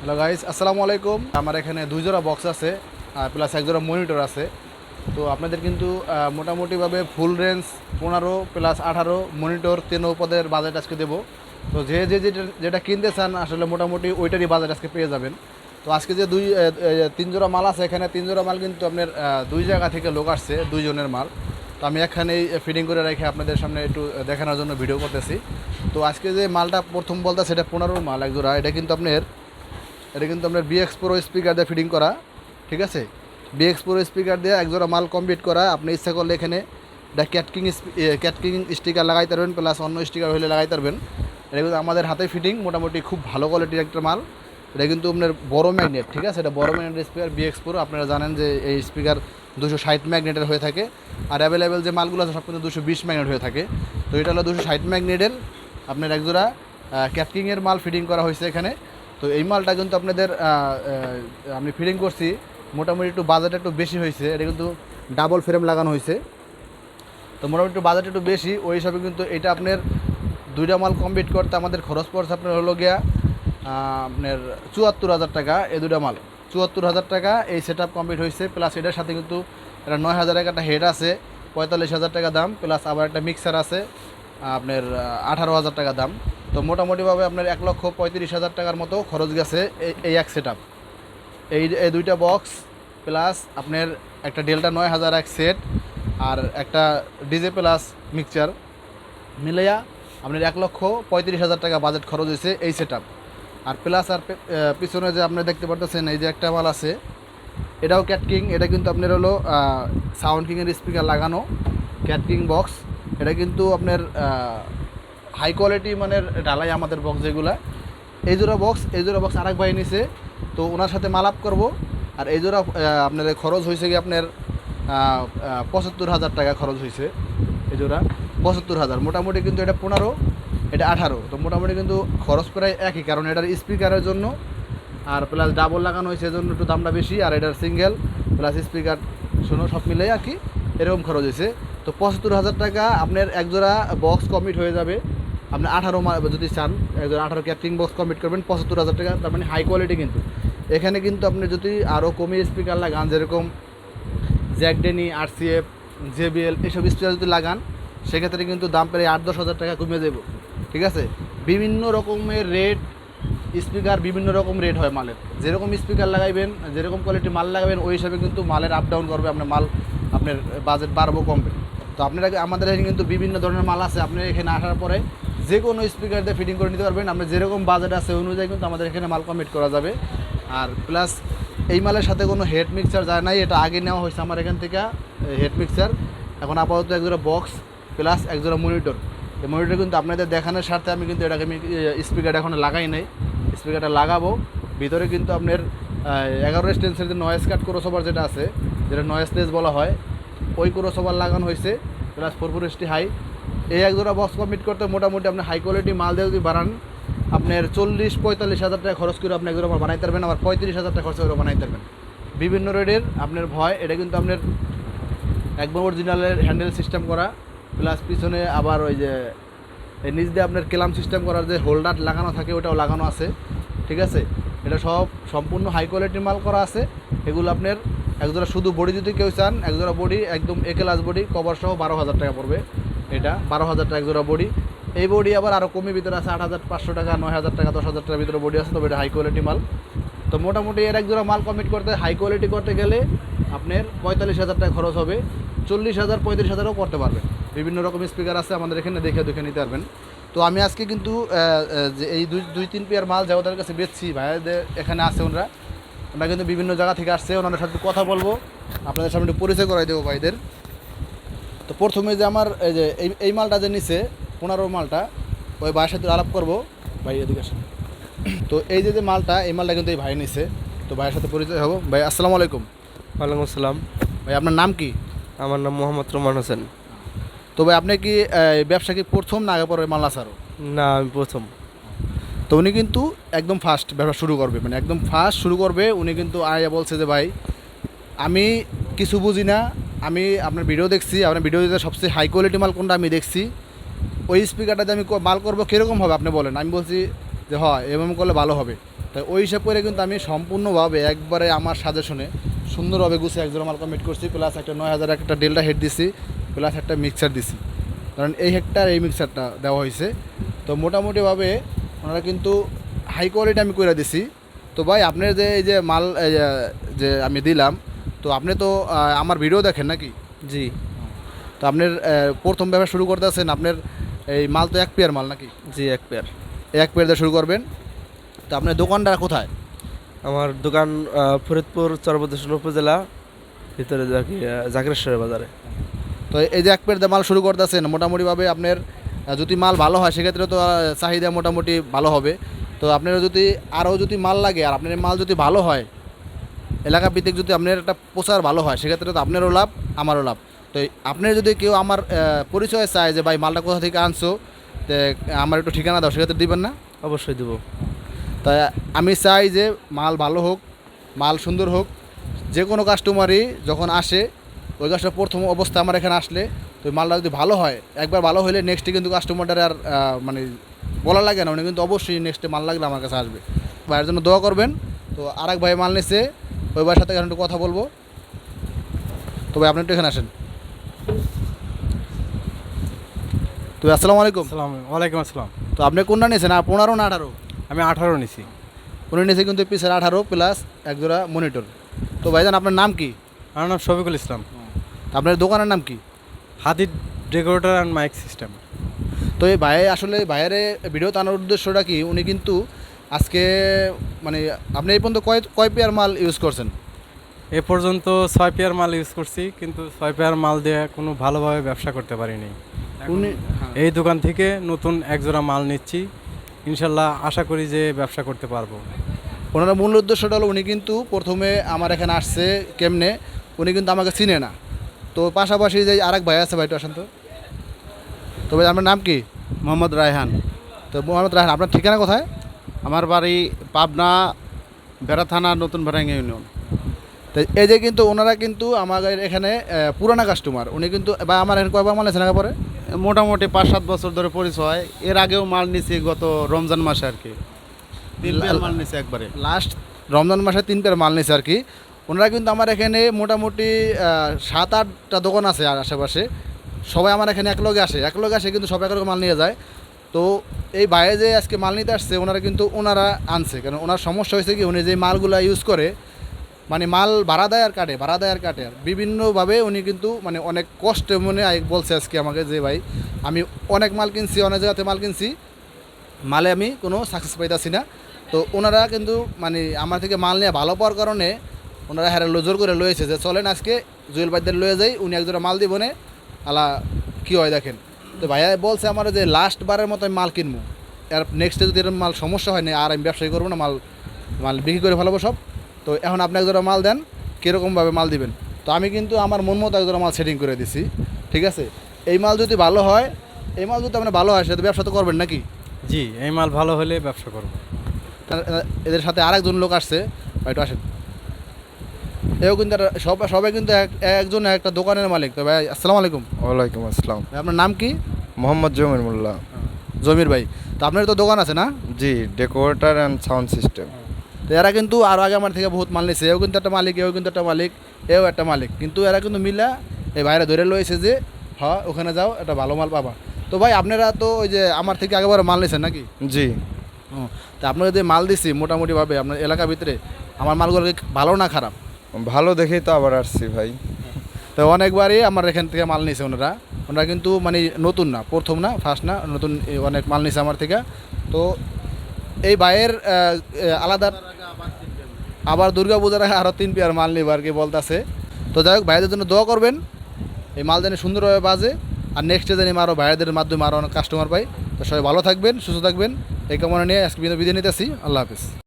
Hello guys আসসালামু আলাইকুম আমার এখানে দুই জোড়া বক্স আছে প্লাস এক জোড়া মনিটর আছে। তো আপনাদের কিন্তু মোটামুটিভাবে ফুল রেঞ্জ পনেরো প্লাস আঠারো মনিটর তিন পদের বাজেট আজকে দেবো। তো যে যে, যেটা যেটা কিনতে চান, আসলে মোটামুটি ওইটারই বাজেট আজকে পেয়ে যাবেন। তো আজকে যে দুই তিন জোড়া মাল আছে, এখানে তিন জোড়া মাল কিন্তু আপনার দুই জায়গা থেকে লোক আসছে, দুইজনের মাল। তো আমি এখানেই ফিডিং করে রেখে আপনাদের সামনে একটু দেখানোর জন্য ভিডিও করতেছি। তো আজকে যে মালটা প্রথম বলতে সেটা পনেরোর মাল, এক জোড়া। এটা কিন্তু আপনার এটা কিন্তু আপনার বিএক্স প্রো স্পিকার দিয়ে ফিটিং করা, ঠিক আছে? বিএক্স প্রো স্পিকার দিয়ে একজোড়া মাল কমপ্লিট করা, আপনি ইচ্ছা করলে এখানে এটা ক্যাটকিং ক্যাটকিং স্টিকার লাগাইতে পারবেন প্লাস অন্য স্টিকার হলে লাগাইতে পারবেন। এটা কিন্তু আমাদের হাতে ফিটিং মোটামুটি খুব ভালো কোয়ালিটির একটা মাল। এটা কিন্তু আপনার বড় ম্যাগনেট ঠিক আছে? এটা বড় ম্যাগনেট স্পিকার বিএক্স প্রো আপনারা জানেন যে এই স্পিকার দুশো ষাট ম্যাগনেটের হয়ে থাকে। আর অ্যাভেলেবেল যে মালগুলো আছে, সব কিন্তু দুশো বিশ ম্যাগনেট হয়ে থাকে। তো এটা হলো দুশো ষাট ম্যাগনেটের আপনার একজোড়া ক্যাপকিংয়ের মাল ফিটিং করা হয়েছে এখানে। তো এই মালটা কিন্তু আপনাদের আমি ফিটিং করছি। মোটামুটি একটু বাজেট একটু বেশি হয়েছে। এটা কিন্তু ডাবল ফ্রেম লাগানো হয়েছে। তো মোটামুটি একটু বাজেট একটু বেশি। ওই হিসাবে কিন্তু এটা আপনার দুইটা মাল কমপ্লিট করতে আমাদের খরচ পড়ছে আপনার হলো গিয়া আপনার চুয়াত্তর হাজার টাকা এই দুটা মাল। চুয়াত্তর হাজার টাকা এই সেট কমপ্লিট হয়েছে। প্লাস এটার সাথে কিন্তু এটা নয় হাজার টাকা একটা হেড আছে। পঁয়তাল্লিশ হাজার টাকা দাম। প্লাস আবার একটা মিক্সার আছে। আপনার আঠারো হাজার টাকা দাম। তো মোটামুটিভাবে আপনার এক লক্ষ পঁয়ত্রিশ হাজার টাকার মতো খরচ গেছে এই- এক সেট এই এই দুইটা বক্স প্লাস আপনার একটা ডেল্টা নয় হাজার এক সেট আর একটা ডিজে প্লাস মিক্সচার মিলাইয়া আপনার এক লক্ষ পঁয়ত্রিশ হাজার টাকা বাজেট খরচ হয়েছে এই সেট আর প্লাস আর পিছনে যে আপনি দেখতে পারতেছেন, এই যে একটা মাল আছে, এটাও ক্যাটকিং এটা কিন্তু আপনার হলো সাউন্ড কিংয়ের স্পিকার লাগানো। ক্যাটকিং বক্স এটা কিন্তু আপনার হাই কোয়ালিটি মানের ঢালাই আমাদের বক্স যেগুলা। এই জোড়া বক্স এই জোড়া বক্স আরেক ভাই নিছে, তো ওনার সাথে মালাপ করব। আর এই জোড়া আপনার খরচ হয়েছে কি আপনার পঁচাত্তর হাজার টাকা খরচ হয়েছে এই জোড়া। পঁচাত্তর হাজার, মোটামুটি কিন্তু এটা পনেরো, এটা আঠারো। তো মোটামুটি কিন্তু খরচ প্রায় একই, কারণ এটার স্পিকারের জন্য, আর প্লাস ডাবল লাগানো হয়েছে, এজন্য একটু দামটা বেশি, আর এটার সিঙ্গেল প্লাস স্পিকার শোনো, সব মিলে আর কি। এরকম খরচ হয়েছে। তো পঁচাত্তর হাজার টাকা আপনার একজোড়া বক্স কমপ্লিট হয়ে যাবে। আপনি আঠারো যদি চান একজোড়া আঠারো ক্যাপটিং বক্স কমপ্লিট করবেন, পঁচাত্তর হাজার টাকা, তার মানে হাই কোয়ালিটি কিন্তু। এখানে কিন্তু আপনি যদি আরও কমে স্পিকার লাগান, যেরকম জ্যাকডেনি আরসিএফ জেবিএল এসব স্পিকার যদি লাগান, সেক্ষেত্রে কিন্তু দাম প্রায় আট দশ হাজার টাকা কমে দেবো ঠিক আছে? বিভিন্ন রকমের রেট স্পিকার বিভিন্ন রকম রেট হয় মালের। যেরকম স্পিকার লাগাইবেন, যেরকম কোয়ালিটি মাল লাগাবেন, ওই হিসাবে কিন্তু মালের আপ ডাউন করবে, আপনার মাল আপনার বাজেট বাড়বো, কমবে। তো আপনারা আমাদের এখানে কিন্তু বিভিন্ন ধরনের মাল আছে, আপনি এখানে আসার পরে যে কোনো স্পিকার দিয়ে ফিটিং করে নিতে পারবেন। আপনার যেরকম বাজেট আছে অনুযায়ী কিন্তু আমাদের এখানে মাল কমিট করা যাবে। আর প্লাস এই মালের সাথে কোনো হেড মিক্সার যায় নাই, এটা আগে নেওয়া হয়েছে আমার এখান থেকে হেড মিক্সচার এখন আপাতত একজোড়া বক্স প্লাস একজোড়া মনিটর এই মনিটর কিন্তু আপনাদের দেখানোর স্বার্থে আমি কিন্তু এটাকে আমি স্পিকারটা এখন লাগাই নাই। স্পিকারটা লাগাবো। ভিতরে কিন্তু আপনার এগারো স্টেন্সের যে নয়েস কাট ক্রোসোভার যেটা আছে, যেটা নয়েসলেস বলা হয় ওই ক্রোসোভার লাগানো হয়েছে plus four four ST high. এই এক জোড়া বক্স কমপ্লিট করতে মোটামুটি আপনি হাই কোয়ালিটি মাল দিয়ে যদি বানান আপনার চল্লিশ পঁয়তাল্লিশ হাজার টাকা খরচ করে আপনি এক জোড়া মাল বানাইতে পারবেন আবার পঁয়ত্রিশ হাজার টাকা খরচ করে বানাইতে পারবেন বিভিন্ন রেডের আপনার ভয়, এটা কিন্তু আপনার একদম অরিজিনালের হ্যান্ডেল সিস্টেম করা প্লাস পিছনে আবার ওই যে নিচ দিয়ে আপনার কেলাম সিস্টেম করার যে হোল্ডার লাগানো থাকে, ওটাও লাগানো আছে, ঠিক আছে? এটা সব সম্পূর্ণ হাই কোয়ালিটির মাল করা আছে, এগুলো আপনার একজোড়া শুধু বডি যদি কেউ চান, একজোড়া বডি, একদম এ ক্লাস বডি কভার সহ বারো হাজার টাকা পড়বে এটা। বারো হাজার টাকা একজোড়া বডি। এই বডি আবার আরও কমে ভিতরে আছে, আট হাজার, পাঁচশো টাকা, নয় হাজার টাকা, দশ হাজার টাকার ভিতরে বডি আছে, তবে এটা হাই কোয়ালিটি মাল। তো মোটামুটি এর একজোড়া মাল কমিট করতে হাই কোয়ালিটি করতে গেলে আপনার পঁয়তাল্লিশ হাজার টাকা খরচ হবে। চল্লিশ হাজার, পঁয়ত্রিশ হাজারও করতে পারবেন। বিভিন্ন রকম স্পিকার আছে, আমাদের এখানে দেখে দেখে নিতে পারবেন। তো আমি আজকে কিন্তু এই দুই দুই, তিন পেয়ার মাল যা ওদের কাছে বেচছি ভাইয়াদের এখানে আছে ওনারা। ওনারা কিন্তু বিভিন্ন জায়গা থেকে আসছে ওনাদের সাথে কথা বলব। আপনাদের সামনে একটু পরিচয় করাই দেবো ভাইদের। তো প্রথমে যে আমার এই যে এই এই মালটা যে নিচে পনেরো মালটা ওই ভাইয়ের সাথে আলাপ করব। ভাই এদিকে আসেন। তো এই যে যে মালটা এই মালটা কিন্তু এই ভাই নিছে। তো ভাইয়ের সাথে পরিচয় হব। ভাই আসসালামু আলাইকুম। ওয়ালাইকুম আসসালাম। ভাই আপনার নাম কি? আমার নাম মোহাম্মদ রোমান হোসেন। তো ভাই আপনি কি ব্যবসা কি প্রথম না আগে পরে মাল আসারও না আমি প্রথম। তো উনি কিন্তু একদম ফার্স্ট ব্যবসা শুরু করবে। মানে একদম ফার্স্ট শুরু করবে, উনি কিন্তু আয়া বলছে যে, ভাই, আমি কিছু বুঝি না। আমি আপনার ভিডিও দেখছি, আপনার ভিডিওতে সবচেয়ে হাই কোয়ালিটি মাল কোনটা আমি দেখছি। ওই স্পিকারটাতে আমি মাল করব কীরকম হবে আপনি বলেন? আমি বলছি যে, হয় এমএম করলে ভালো হবে। তাই ওই হিসাব করে কিন্তু আমি সম্পূর্ণভাবে একবারে আমার সাজেশনে সুন্দরভাবে গুছিয়ে একজন মাল কমিট করছি প্লাস একটা নয় হাজার একটা ডেল্টা হেড দিছি প্লাস একটা মিক্সার দিছি। কারণ এই হেডটার এই মিক্সারটা দেওয়া হয়েছে। তো মোটামুটিভাবে ওনারা কিন্তু হাই কোয়ালিটি আমি করে দিছি। তো ভাই আপনার যে এই যে মাল যে- আমি দিলাম তো আপনি তো আমার ভিডিও দেখেন নাকি? জি। তো আপনার প্রথম ব্যবসা শুরু করতে আছেন আপনার এই মাল তো এক পেয়ার মাল নাকি? জি এক পেয়ার এক পেয়ার দিয়ে শুরু করবেন। তো আপনার দোকানটা কোথায়? আমার দোকান ফরিদপুর চরবদেশ্বর উপজেলা ভিতরে জাকিরেশ্বরের বাজারে। তো এই যে এক পেয়ার দিয়ে মাল শুরু করতেছেন মোটামুটিভাবে আপনার যদি মাল ভালো হয় সেক্ষেত্রে তো চাহিদা মোটামুটি ভালো হবে। তো আপনার যদি আরও যদি মাল লাগে আর আপনার মাল যদি ভালো হয় এলাকা ভিত্তিক যদি আপনার একটা প্রচার ভালো হয় সেক্ষেত্রে তো আপনারও লাভ আমারও লাভ। তো আপনার যদি কেউ আমার পরিচয় চায় যে ভাই মালটা কোথা থেকে আনছো? তো আমার একটু ঠিকানা দাও সেক্ষেত্রে দিবেন না? অবশ্যই দেবো। তাই আমি চাই যে মাল ভালো হোক মাল সুন্দর হোক যে কোনো কাস্টমারই যখন আসে ওই কাজটা প্রথম অবস্থা আমার এখানে আসলে তো মালটা যদি ভালো হয় একবার ভালো হলে নেক্সটে কিন্তু কাস্টমারটার আর মানে বলা লাগে না উনি কিন্তু অবশ্যই নেক্সটে মাল লাগলে আমার কাছে আসবে। ভাইয়ের জন্য দোয়া করবেন। তো আর এক ভাই মাল নিচ্ছে ওই ভাইয়ের সাথে এখন একটু কথা বলব। তো ভাই আপনি একটু এখানে আসেন। তো আসসালামু আলাইকুম। ওয়ালাইকুম আসসালাম। তো আপনি কোনটা নিয়েছেন আর পনেরো না আঠারো? আমি আঠারো নিছি। উনি নিয়েছে কিন্তু পিসের আঠারো প্লাস এক জোড়া মনিটর তো ভাইজান আপনার নাম কি? আমার নাম শফিকুল ইসলাম। আপনার দোকানের নাম কি? হাতির ডেকোরেটর অ্যান্ড মাইক সিস্টেম। তো এই ভাই আসলে ভাইয়ের ভিডিও টানার উদ্দেশ্যটা কি? উনি কিন্তু আজকে মানে আপনি এই পর্যন্ত কয় কয় পেয়ার মাল ইউজ করছেন? এ পর্যন্ত ছয় পেয়ার মাল ইউজ করছি কিন্তু ছয় পেয়ার মাল দিয়ে কোনো ভালোভাবে ব্যবসা করতে পারিনি। উনি এই দোকান থেকে নতুন একজোড়া মাল নিচ্ছি। ইনশাল্লাহ আশা করি যে ব্যবসা করতে পারব। ওনার মূল উদ্দেশ্যটা হলো উনি কিন্তু প্রথমে আমার এখানে আসছে কেমনে? উনি কিন্তু আমাকে চিনে না। তো পাশাপাশি যে আরেক ভাই আছে ভাইটা আসেন তো তো ভাই আপনার নাম কি? মোহাম্মদ রায়হান। তো মোহাম্মদ রায়হান আপনার ঠিকানা কোথায়? আমার বাড়ি পাবনা বেড়া থানা নতুন ভাড়াঙ্গা ইউনিয়ন। তো এই যে কিন্তু ওনারা কিন্তু আমাদের এখানে পুরানা কাস্টমার উনি কিন্তু বা আমার এখানে কয়বার মাল আছে পরে মোটামুটি পাঁচ সাত বছর ধরে পরিচয়। এর আগেও মাল নিছি গত রমজান মাসে আর কি। তিন মাল নিছি একবারে। লাস্ট রমজান মাসে তিন পেয়ার মাল নিছে আর কি। ওনারা কিন্তু আমার এখানে মোটামুটি সাত, আটটা দোকান আছে আর আশেপাশে। সবাই আমার এখানে এক লগে আসে। এক লগে আসে কিন্তু সবাই এক লগে মাল নিয়ে যায়। তো এই বাইরে যে আজকে মাল নিতে আসছে, ওনারা কিন্তু ওনারা আনছে। কারণ ওনার সমস্যা হয়েছে কি, উনি যে মালগুলো ইউজ করে মানে মাল ভাড়া দেয় আর কাটে, ভাড়া দেয় আর কাটে। আর বিভিন্নভাবে উনি কিন্তু মানে অনেক কষ্টে মনে বলছে আজকে আমাকে যে, ভাই, আমি অনেক মাল কিনছি, অনেক জায়গাতে মাল কিনছি। মালে আমি কোনো সাকসেস পাইতাছি না। তো ওনারা কিন্তু মানে আমার থেকে মাল নিয়ে ভালো পাওয়ার কারণে ওনারা হ্যাঁ জোর করে লয়েছে যে চলেন আজকে জুয়েল বাইদের লয়ে যাই উনি একজোড়া মাল দিব নে। আলা কী হয় দেখেন? তো ভাইয়া বলছে আমার যে লাস্ট বারের মতো আমি মাল কিনবো আর নেক্সটে যদি এরকম মাল সমস্যা হয় না আর আমি ব্যবসায়ী করব না মাল মাল বিক্রি করে ফেলাবো সব। তো এখন আপনি একজোড়া মাল দেন কীরকমভাবে মাল দিবেন? তো আমি কিন্তু আমার মন মতো একজোড়া মাল সেটিং করে দিছি ঠিক আছে? এই মাল যদি ভালো হয় এই মাল যদি আপনার ভালো হয় সেটা ব্যবসা তো করবেন নাকি? জি এই মাল ভালো হলে ব্যবসা করব। এদের সাথে আরেকজন লোক আসছে একটু আসেন। এও কিন্তু সব সবাই কিন্তু এক- একজন একটা দোকানের মালিক। তো ভাই আসসালামু আলাইকুম। ওয়ালাইকুম আসসালাম। আপনার নাম কি? মোহাম্মদ জমির মোল্লা। জমির ভাই। তো আপনার তো দোকান আছে না? G decorator and sound system তো এরা কিন্তু আরও আগে আমার থেকে বহুত মাল নিয়েছে এও কিন্তু একটা মালিক এও কিন্তু একটা মালিক এও একটা মালিক। কিন্তু এরা কিন্তু মিলা এই বাইরে ধরে লয়েছে যে হ ওখানে যাও একটা ভালো মাল পাবা। তো ভাই আপনারা তো ওই যে আমার থেকে আগেবার মাল নিয়েছেন নাকি? জি। তো আপনারা যে মাল দিছি মোটামুটিভাবে আপনার এলাকার ভিতরে আমার মালগুলো ভালো না খারাপ? ভালো দেখেই তো আবার আসছি ভাই। তো অনেকবারই আমার এখান থেকে মাল নিয়েছে ওনারা। ওনারা কিন্তু মানে নতুন না প্রথম না ফার্স্ট না নতুন অনেক মাল নিয়েছে আমার থেকে। তো এই আহ, আলাদা আবার দুর্গা পূজার আগে আরও তিন পেয়ার মাল নিব আর কি বলতেছে। তো যাই হোক ভাইদের জন্য দোয়া করবেন। এই মাল যেন সুন্দরভাবে বাজে আর নেক্সটে যেন আরও ভাইদের মাধ্যমে আরও অনেক কাস্টমার পাই। তো সবাই ভালো থাকবেন সুস্থ থাকবেন। এই কামনা নিয়ে আজকে বিদায় নিতেছি। আল্লাহ হাফিজ।